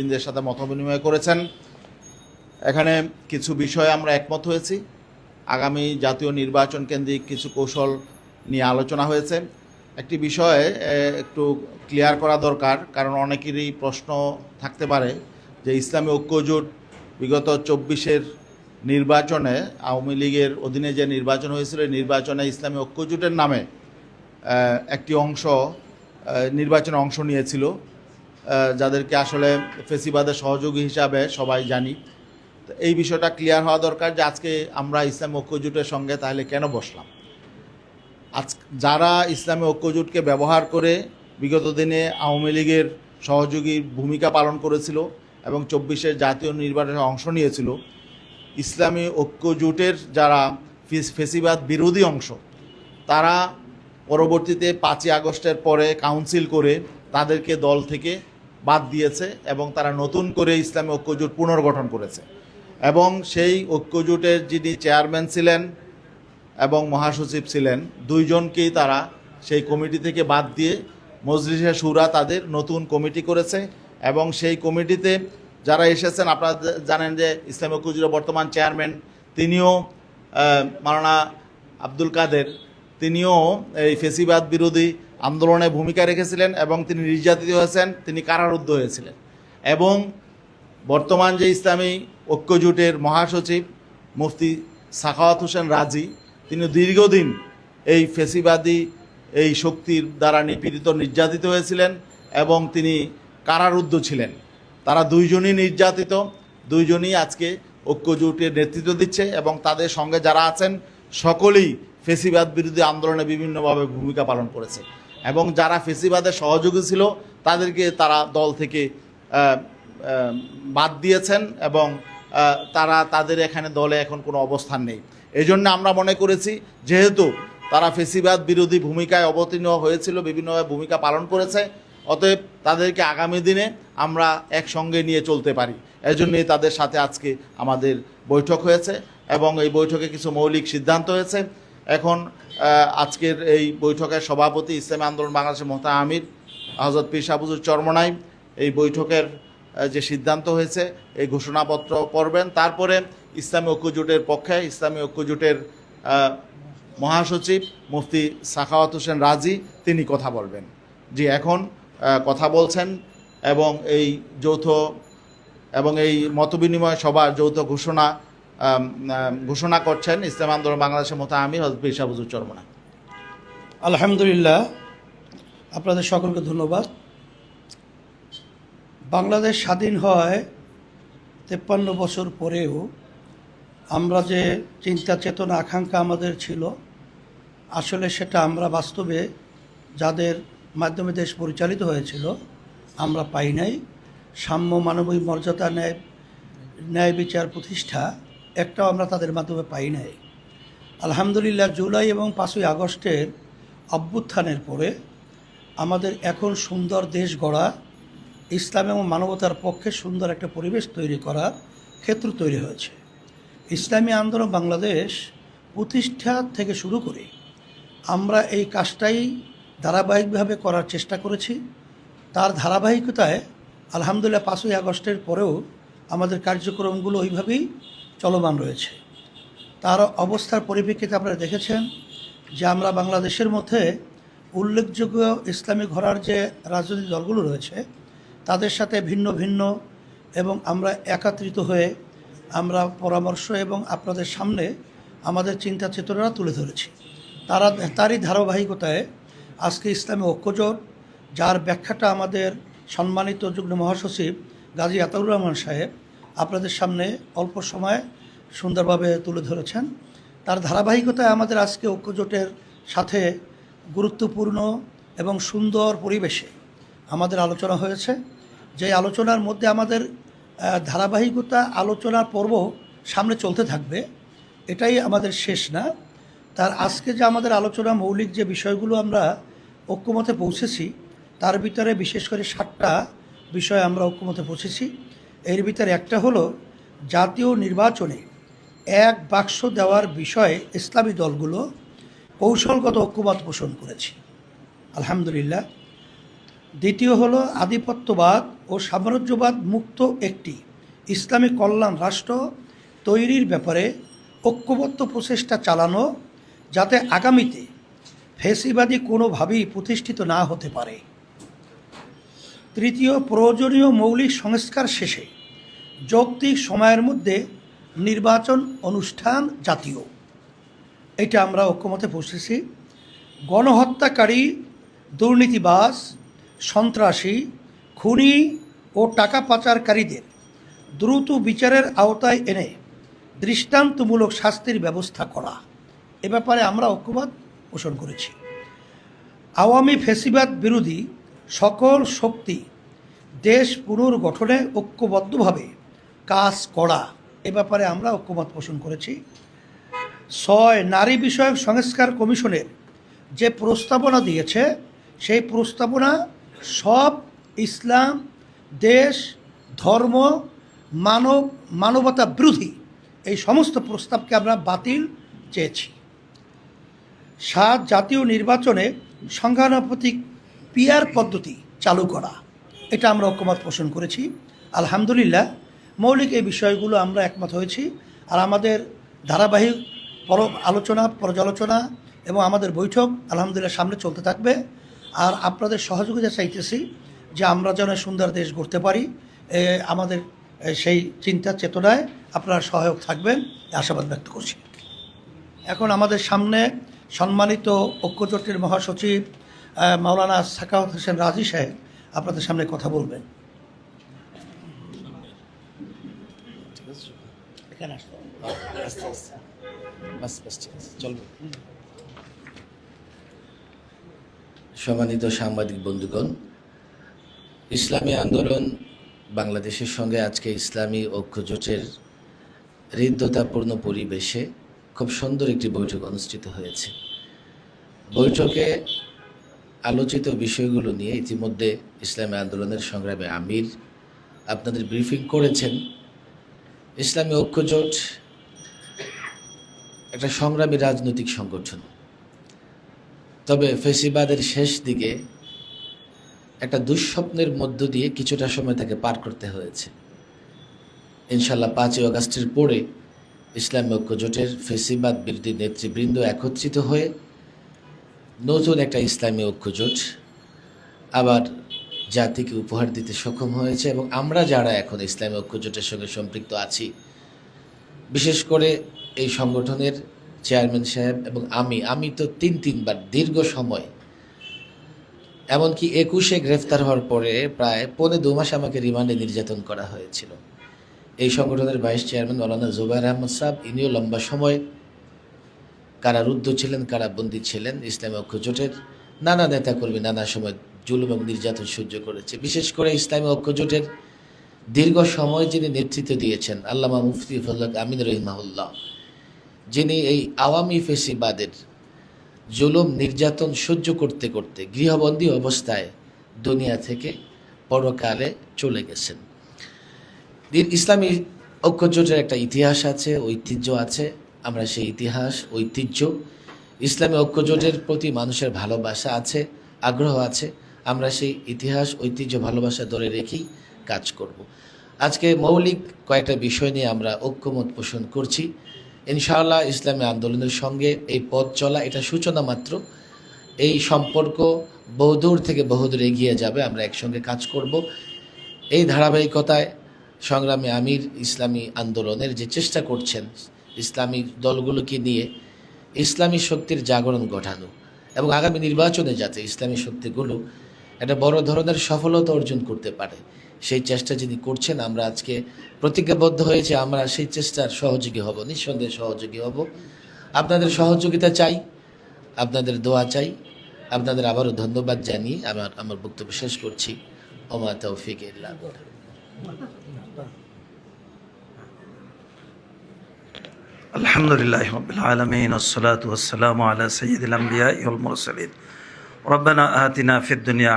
নেতৃবৃন্দের সাথে মত বিনিময় করেছেন। এখানে কিছু বিষয়ে আমরা একমত হয়েছি। আগামী জাতীয় নির্বাচন কেন্দ্রিক কিছু কৌশল নিয়ে আলোচনা হয়েছে। একটি বিষয়ে একটু ক্লিয়ার করা দরকার, কারণ অনেকেরই প্রশ্ন থাকতে পারে যে ইসলামী ঐক্যজোট বিগত চব্বিশের নির্বাচনে আওয়ামী লীগের অধীনে যে নির্বাচন হয়েছিল নির্বাচনে ইসলামী ঐক্যজোটের নামে একটি অংশ নির্বাচনে অংশ নিয়েছিল। যাদেরকে আসলে ফেসিবাদের সহযোগী হিসাবে সবাই জানি। তো এই বিষয়টা ক্লিয়ার হওয়া দরকার যে আজকে আমরা ইসলামী ঐক্যজোটের সঙ্গে তাহলে কেন বসলাম? আজ যারা ইসলামী ঐক্যজোটকে ব্যবহার করে বিগত দিনে আওয়ামী লীগের সহযোগীর ভূমিকা পালন করেছিল এবং চব্বিশের জাতীয় নির্বাচনে অংশ নিয়েছিল, ইসলামী ঐক্যজোটের যারা ফেস- ফেসিবাদ বিরোধী অংশ, তারা পরবর্তীতে পাঁচই আগস্টের পরে কাউন্সিল করে তাদেরকে দল থেকে বাদ দিয়েছে এবং তারা নতুন করে ইসলামী ঐক্যজোট পুনর্গঠন করেছে। এবং সেই ঐক্যজোটের যিনি চেয়ারম্যান ছিলেন এবং মহাসচিব ছিলেন, দুইজনকেই তারা সেই কমিটি থেকে বাদ দিয়ে মজলিসে সুরা তাদের নতুন কমিটি করেছে এবং সেই কমিটিতে যারা এসেছেন, আপনারা জানেন যে ইসলামী ঐক্যজোটের বর্তমান চেয়ারম্যান, তিনিও মাওলানা আব্দুল কাদের, তিনিও এই ফেসিবাদ বিরোধী আন্দোলনে ভূমিকা রেখেছিলেন এবং তিনি নির্যাতিত হয়েছেন, তিনি কারারুদ্ধ হয়েছিলেন। এবং বর্তমান যে ইসলামী ঐক্যজোটের মহাসচিব মুফতি সাখাওয়াত হোসেন রাজি, তিনি দীর্ঘদিন এই ফেসিবাদী, এই শক্তির দ্বারা নিপীড়িত, নির্যাতিত হয়েছিলেন এবং তিনি কারারুদ্ধ ছিলেন। তারা দুইজনই নির্যাতিত, দুইজনই আজকে ঐক্যজোটের নেতৃত্ব দিচ্ছে এবং তাদের সঙ্গে যারা আছেন, সকলেই ফেসিবাদ বিরোধী আন্দোলনে বিভিন্নভাবে ভূমিকা পালন করেছে। এবং যারা ফেসিবাদের সহযোগী ছিল, তাদেরকে তারা দল থেকে বাদ দিয়েছেন এবং তারা তাদের এখানে দলে এখন কোনো অবস্থান নেই। এই জন্য আমরা মনে করেছি, যেহেতু তারা ফেসিবাদ বিরোধী ভূমিকায় অবতীর্ণ হয়েছিল, বিভিন্নভাবে ভূমিকা পালন করেছে, অতএব তাদেরকে আগামী দিনে আমরা একসঙ্গে নিয়ে চলতে পারি। এজন্যই তাদের সাথে আজকে আমাদের বৈঠক হয়েছে এবং এই বৈঠকে কিছু মৌলিক সিদ্ধান্ত হয়েছে। এখন আজকের এই বৈঠকের সভাপতি ইসলামী আন্দোলন বাংলাদেশের মোহতা আমির হজরত পীর সাবুজুর চরমনাই এই বৈঠকের যে সিদ্ধান্ত হয়েছে, এই ঘোষণাপত্র পড়বেন। তারপরে ইসলামী ঐক্যজোটের পক্ষে ইসলামী ঐক্যজোটের মহাসচিব মুফতি সাখাওয়াত হোসেন রাজি, তিনি কথা বলবেন। জি, এখন কথা বলছেন এবং এই যৌথ এবং এই মতবিনিময় সভা যৌথ ঘোষণা ঘোষণা করছেন ইসলাম আন্দোলন বাংলাদেশের মতো আমি সাবুজুর চরমনা আলহামদুলিল্লাহ, আপনাদের সকলকে ধন্যবাদ। বাংলাদেশ স্বাধীন হয় তেপ্পান্ন বছর পরেও আমরা যে চিন্তা, চেতনা, আকাঙ্ক্ষা আমাদের ছিল, আসলে সেটা আমরা বাস্তবে যাদের মাধ্যমে দেশ পরিচালিত হয়েছিল, আমরা পাই নাই। সাম্য মানবিক মর্যাদা ন্যায় ন্যায় বিচার প্রতিষ্ঠা একটাও আমরা তাদের মাধ্যমে পাই নাই। আলহামদুলিল্লাহ জুলাই এবং পাঁচই আগস্টের অভ্যুত্থানের পরে আমাদের এখন সুন্দর দেশ গড়া, ইসলাম এবং মানবতার পক্ষে সুন্দর একটা পরিবেশ তৈরি করার ক্ষেত্র তৈরি হয়েছে। ইসলামী আন্দোলন বাংলাদেশ প্রতিষ্ঠা থেকে শুরু করে আমরা এই কাজটাই ধারাবাহিকভাবে করার চেষ্টা করেছি। তার ধারাবাহিকতায় আলহামদুলিল্লাহ পাঁচই আগস্টের পরেও আমাদের কার্যক্রমগুলো ওইভাবেই চলমান রয়েছে। তার অবস্থার পরিপ্রেক্ষিতে আপনারা দেখেছেন যে আমরা বাংলাদেশের মধ্যে উল্লেখযোগ্য ইসলামী ঘরার যে রাজনৈতিক দলগুলো রয়েছে, তাদের সাথে ভিন্ন ভিন্ন এবং আমরা একাত্রিত হয়ে আমরা পরামর্শ এবং আপনাদের সামনে আমাদের চিন্তা চেতনা তুলে ধরেছি। তারা, তারই ধারাবাহিকতায় আজকে ইসলামী ঐক্যজোট, যার ব্যাখ্যাটা আমাদের সম্মানিত যুগ্ম মহাসচিব গাজী আতাউর রহমান সাহেব আপনাদের সামনে অল্প সময়ে সুন্দরভাবে তুলে ধরেছেন। তার ধারাবাহিকতায় আমাদের আজকে ঐক্যজোটের সাথে গুরুত্বপূর্ণ এবং সুন্দর পরিবেশে আমাদের আলোচনা হয়েছে। যে আলোচনার মধ্যে আমাদের ধারাবাহিকতা আলোচনার পর্ব সামনে চলতে থাকবে, এটাই আমাদের শেষ না। তার আজকে যে আমাদের আলোচনা মৌলিক যে বিষয়গুলো আমরা ঐক্যমতে পৌঁছেছি, তার ভিতরে বিশেষ করে সাতটা বিষয় আমরা ঐক্যমতে পৌঁছেছি। এর ভিতরে একটা হলো জাতীয় নির্বাচনে এক বাক্স দেওয়ার বিষয়ে ইসলামী দলগুলো কৌশলগত ঐক্যবাদ পোষণ করেছি। আলহামদুলিল্লাহ। দ্বিতীয় হলো আধিপত্যবাদ ও সাম্রাজ্যবাদ মুক্ত একটি ইসলামী কল্যাণ রাষ্ট্র তৈরির ব্যাপারে ঐক্যবদ্ধ প্রচেষ্টা চালানো যাতে আগামীতে ফেসিবাদী কোনোভাবেই প্রতিষ্ঠিত না হতে পারে। তৃতীয় প্রয়োজনীয় মৌলিক সংস্কার শেষে যৌক্তিক সময়ের মধ্যে নির্বাচন অনুষ্ঠান জাতীয়। এটা আমরা ঐক্যমতে পৌঁছেছি। গণহত্যাকারী দুর্নীতিবাস সন্ত্রাসী, খুনি ও টাকা পাচারকারীদের দ্রুত বিচারের আওতায় এনে দৃষ্টান্তমূলক শাস্তির ব্যবস্থা করা। এ ব্যাপারে আমরা ঐক্যমত পোষণ করেছি। আওয়ামী ফেসিবাদ বিরোধী সকল শক্তি দেশ পুনর্গঠনে ঐক্যবদ্ধভাবে কাজ করা। এ ব্যাপারে আমরা ঐক্যমত পোষণ করেছি। ছয় নারী বিষয়ক সংস্কার কমিশনের যে প্রস্তাবনা দিয়েছে, সেই প্রস্তাবনা সব ইসলাম, দেশ, ধর্ম, মানব, মানবতা বিরোধী এই সমস্ত প্রস্তাবকে আমরা বাতিল চেয়েছি। সাত জাতীয় নির্বাচনে সংখ্যানুপাতিক পিয়ার পদ্ধতি চালু করা। এটা আমরা ঐক্যমত পোষণ করেছি। আলহামদুলিল্লাহ, মৌলিক এই বিষয়গুলো আমরা একমত হয়েছি। আর আমাদের ধারাবাহিক পর আলোচনা, পর্যালোচনা এবং আমাদের বৈঠক আলহামদুলিল্লাহ সামনে চলতে থাকবে। আর আপনাদের সহযোগিতা চাইতেছি যে আমরা যেন সুন্দর দেশ গড়তে পারি। আমাদের সেই চিন্তা চেতনায় আপনারা সহায়ক থাকবেন আশাবাদ ব্যক্ত করছি। এখন আমাদের সামনে সম্মানিত ঐক্যজোটের মহাসচিব মাওলানা সাকাওয়াত হোসেন রাজি সাহেব আপনাদের সামনে কথা বলবেন। সম্মানিত সাংবাদিক বন্ধুগণ, ইসলামী আন্দোলন বাংলাদেশের সঙ্গে আজকে ইসলামী ঐক্যজোটের হৃদ্যতাপূর্ণ পরিবেশে খুব সুন্দর একটি বৈঠক অনুষ্ঠিত হয়েছে। বৈঠকে আলোচিত বিষয়গুলো নিয়ে ইতিমধ্যে ইসলামী আন্দোলনের সংগ্রামে আমির আপনাদের ব্রিফিং করেছেন। ইসলামী ঐক্যজোট একটা সংগ্রামী রাজনৈতিক সংগঠন। তবে ফেসিবাদের শেষ দিকে একটা দুঃস্বপ্নের মধ্য দিয়ে কিছুটা সময় তাকে পার করতে হয়েছে। ইনশাল্লাহ পাঁচই অগাস্টের পরে ইসলামী ঐক্যজোটের ফেসিবাদ বিরোধী নেতৃবৃন্দ একত্রিত হয়ে নতুন একটা ইসলামী ঐক্যজোট আবার জাতিকে উপহার দিতে সক্ষম হয়েছে এবং আমরা যারা এখন ইসলামী ঐক্যজোটের সঙ্গে সম্পৃক্ত আছি, বিশেষ করে এই সংগঠনের চেয়ারম্যান সাহেব এবং আমি আমি তো তিন তিনবার দীর্ঘ সময়, এমনকি একুশে গ্রেফতার হওয়ার পরে প্রায় পৌনে দু মাস আমাকে রিমান্ডে নির্যাতন করা হয়েছিল। এই সংগঠনের ভাইস চেয়ারম্যান মৌলানা জুবাইর আহমদ সাহেব, ইনিও লম্বা সময় কারারুদ্ধ ছিলেন কারাবন্দী ছিলেন, ইসলামী ঐক্য জোটের নানা নেতাকর্মী নানা সময় জুলুম এবং নির্যাতন সহ্য করেছে। বিশেষ করে ইসলামী ঐক্য জোটের দীর্ঘ সময় যিনি নেতৃত্ব দিয়েছেন, আল্লামা মুফতি ফজলক আমিন রহিমাহুল্লাহ, যিনি এই আওয়ামী ফেসিবাদের জুলুম, নির্যাতন সহ্য করতে করতে গৃহবন্দী অবস্থায় দুনিয়া থেকে পরকালে চলে গেছেন। ইসলামী ঐক্যজোটের একটা ইতিহাস আছে, ঐতিহ্য আছে। আমরা সেই ইতিহাস, ঐতিহ্য, ইসলামী ঐক্যজোটের প্রতি মানুষের ভালোবাসা আছে, আগ্রহ আছে, আমরা সেই ইতিহাস, ঐতিহ্য, ভালোবাসা ধরে রেখেই কাজ করব। আজকে মৌলিক কয়েকটা বিষয় নিয়ে আমরা ঐক্যমত পোষণ করছি। ইনশাআল্লাহ ইসলামী আন্দোলনের সঙ্গে এই পথ চলা, এটা সূচনা মাত্র। এই সম্পর্ক বহুদূর থেকে বহুদূর এগিয়ে যাবে, আমরা একসঙ্গে কাজ করব। এই ধারাবাহিকতায় সংগ্রামী আমির ইসলামী আন্দোলনের যে চেষ্টা করছেন ইসলামী দলগুলোকে নিয়ে ইসলামী শক্তির জাগরণ ঘটানো এবং আগামী নির্বাচনে যাতে ইসলামী শক্তিগুলো একটা বড় ধরনের সফলতা অর্জন করতে পারে, সেই চেষ্টা যিনি করছেন, আমরা আজকে প্রতিজ্ঞাবদ্ধ হয়েছে, আমরা সেই চেষ্টার সহযোগী হব, নিঃসন্দেহে সহযোগী হব। আপনাদের সহযোগিতা চাই, আপনাদের দোয়া চাই, আপনাদের আবারও ধন্যবাদ জানিয়ে আমার আমার বক্তব্য শেষ করছি। ওমা তৌফিক ইল্লা বিল্লাহ। الحمد لله رب العالمين والصلاة والسلام على سيد الأنبياء والمرسلين ربنا آتنا في الدنيا